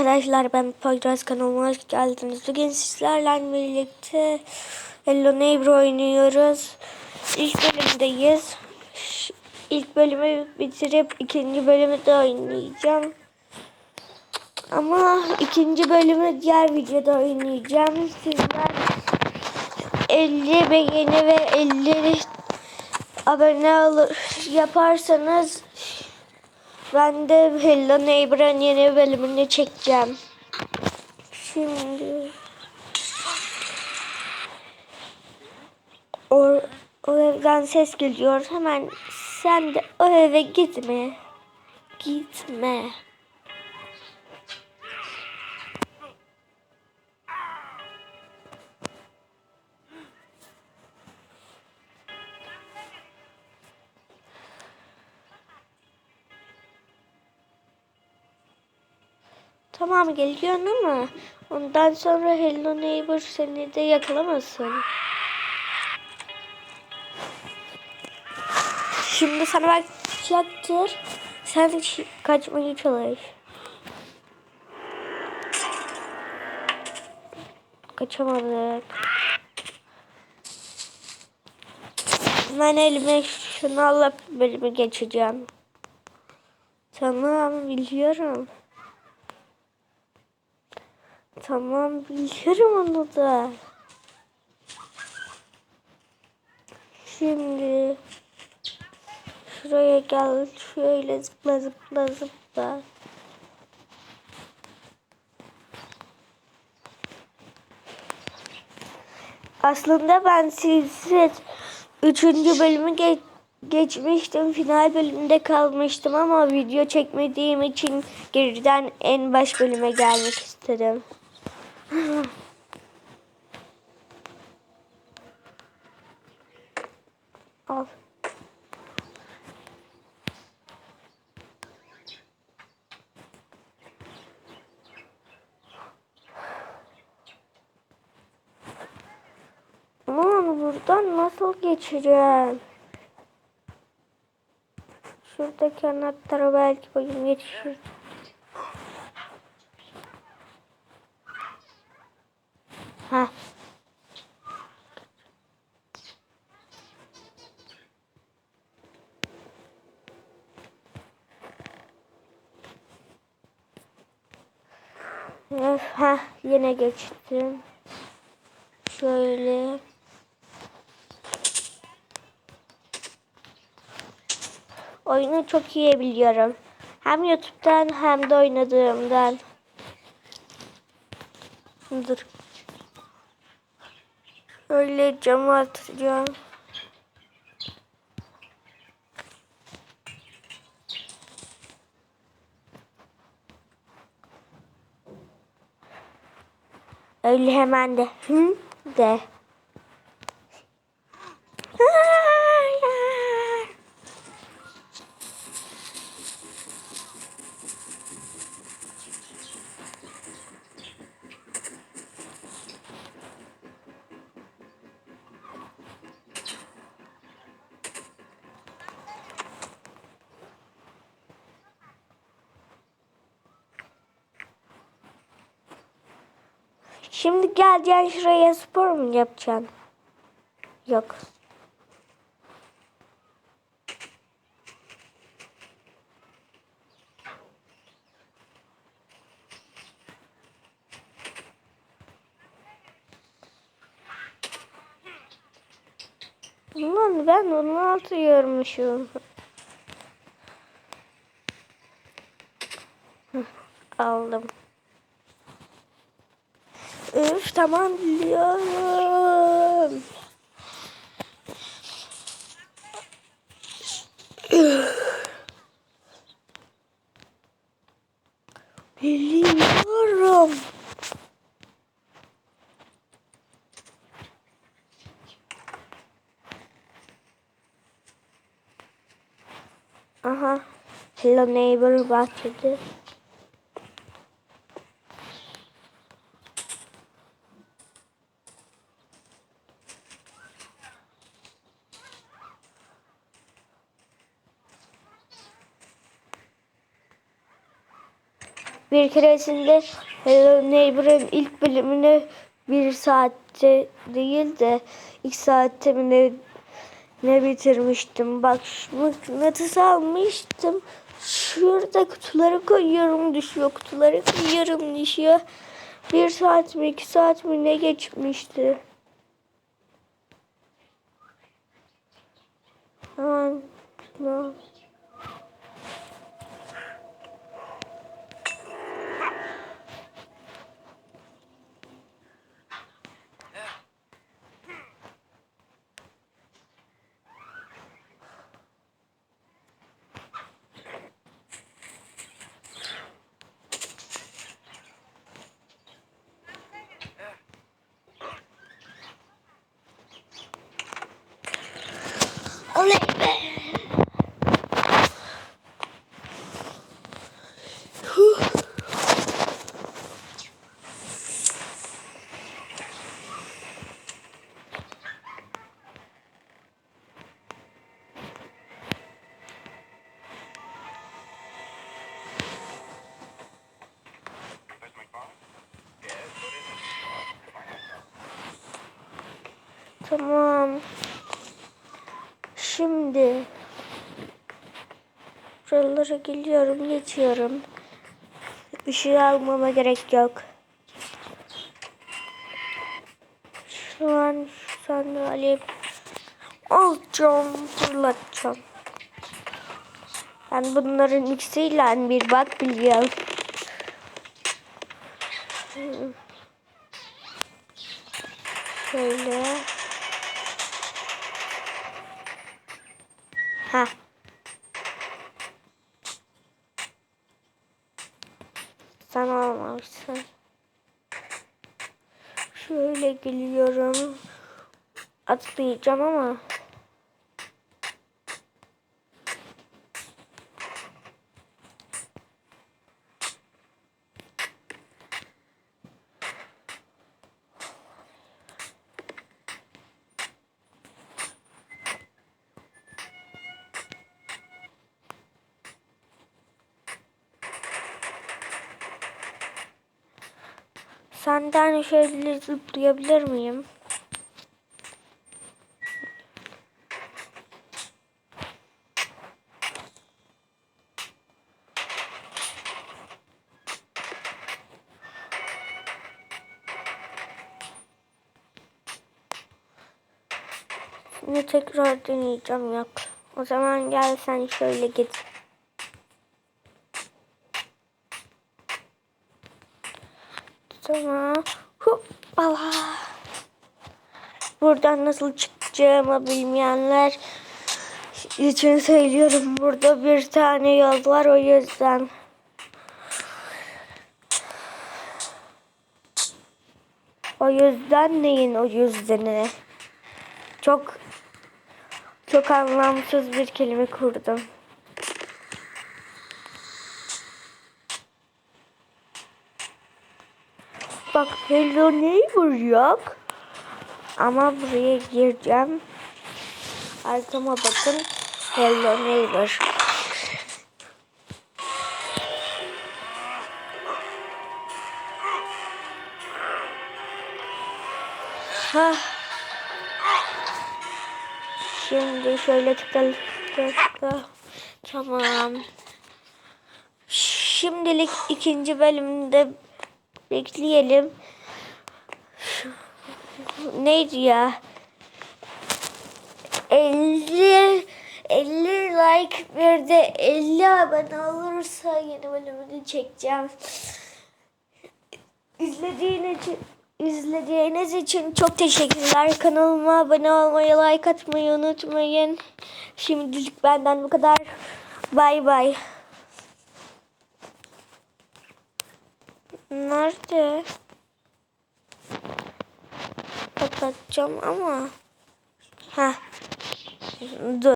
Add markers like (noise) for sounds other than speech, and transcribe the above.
arkadaşlar ben Poyraz kanalıma hoş geldiniz. Bugün sizlerle birlikte Hello Neighbor oynuyoruz. İlk bölümdeyiz. İlk bölümü bitirip ikinci bölümü de oynayacağım. Ama ikinci bölümü diğer videoda oynayacağım. Sizler 50 beğeni ve 50 abone olur yaparsanız ben de Hello Neighbor'ın yeni bölümünü çekeceğim. Şimdi o, o evden ses geliyor. Hemen sen de o eve gitme. Gitme. Tamam geliyorsun ama ondan sonra Hello Neighbor seni de yakalamasın. Şimdi sana bakacaktır. Sen kaçmaya çalış. Kaçamadık. Ben elime şunu alıp bölümü geçeceğim. Tamam biliyorum. Tamam biliyorum onu da. Şimdi şuraya gel şöyle zıpla zıpla zıpla. Aslında ben sizi üçüncü bölümü geç, geçmiştim. Final bölümünde kalmıştım ama video çekmediğim için geriden en baş bölüme gelmek istedim. Al. Aman buradan nasıl geçeceğim? Şuradaki anahtarı belki boyum yetişir. Öf, yine geçtim. Şöyle. Oyunu çok iyi biliyorum. Hem YouTube'dan hem de oynadığımdan. Dur. Öyle camı atacağım. Öyle hemen de. Hı de. (laughs) Şimdi geleceksin şuraya spor mu yapacaksın? Yok. Lan ben onu atıyormuşum. Aldım. Üf tamam biliyorum. Biliyorum. Aha. Hello neighbor bahçede. Bir keresinde Hello Neighbor'ın ilk bölümünü bir saatte değil de iki saatte mi ne, ne bitirmiştim. Bak şu mıknatısı almıştım. Şurada kutuları koyuyorum düşüyor. Kutuları koyuyorum düşüyor. Bir saat mi iki saat mi ne geçmişti. Aman. No. Tamam. Şimdi buralara geliyorum, geçiyorum. Işığı almama gerek yok. Şu an sandalye alacağım, fırlatacağım. Ben bunların ikisiyle bir bak biliyorum. Şöyle. Ha. Sen almamışsın. Şöyle geliyorum. Atlayacağım ama. Senden şöyle zıplayabilir miyim? Şimdi tekrar deneyeceğim yok. O zaman gel sen şöyle git. Tamam. Hoppala. Buradan nasıl çıkacağımı bilmeyenler için söylüyorum. Burada bir tane yol var o yüzden. O yüzden neyin o yüzdeni? Çok çok anlamsız bir kelime kurdum. Bak Hello Neighbor yok. Ama buraya gireceğim. Arkama bakın. Hello Neighbor. Ha. Şimdi şöyle tıkla tıkla. Tamam. Şimdilik ikinci bölümde bekleyelim. Neydi ya? 50 50 like bir de 50 abone olursa yeni bölümünü çekeceğim. İzlediğiniz için izlediğiniz için çok teşekkürler. Kanalıma abone olmayı, like atmayı unutmayın. Şimdilik benden bu kadar. Bay bay. Nerede? Kapatacağım ama. Ha. Dur.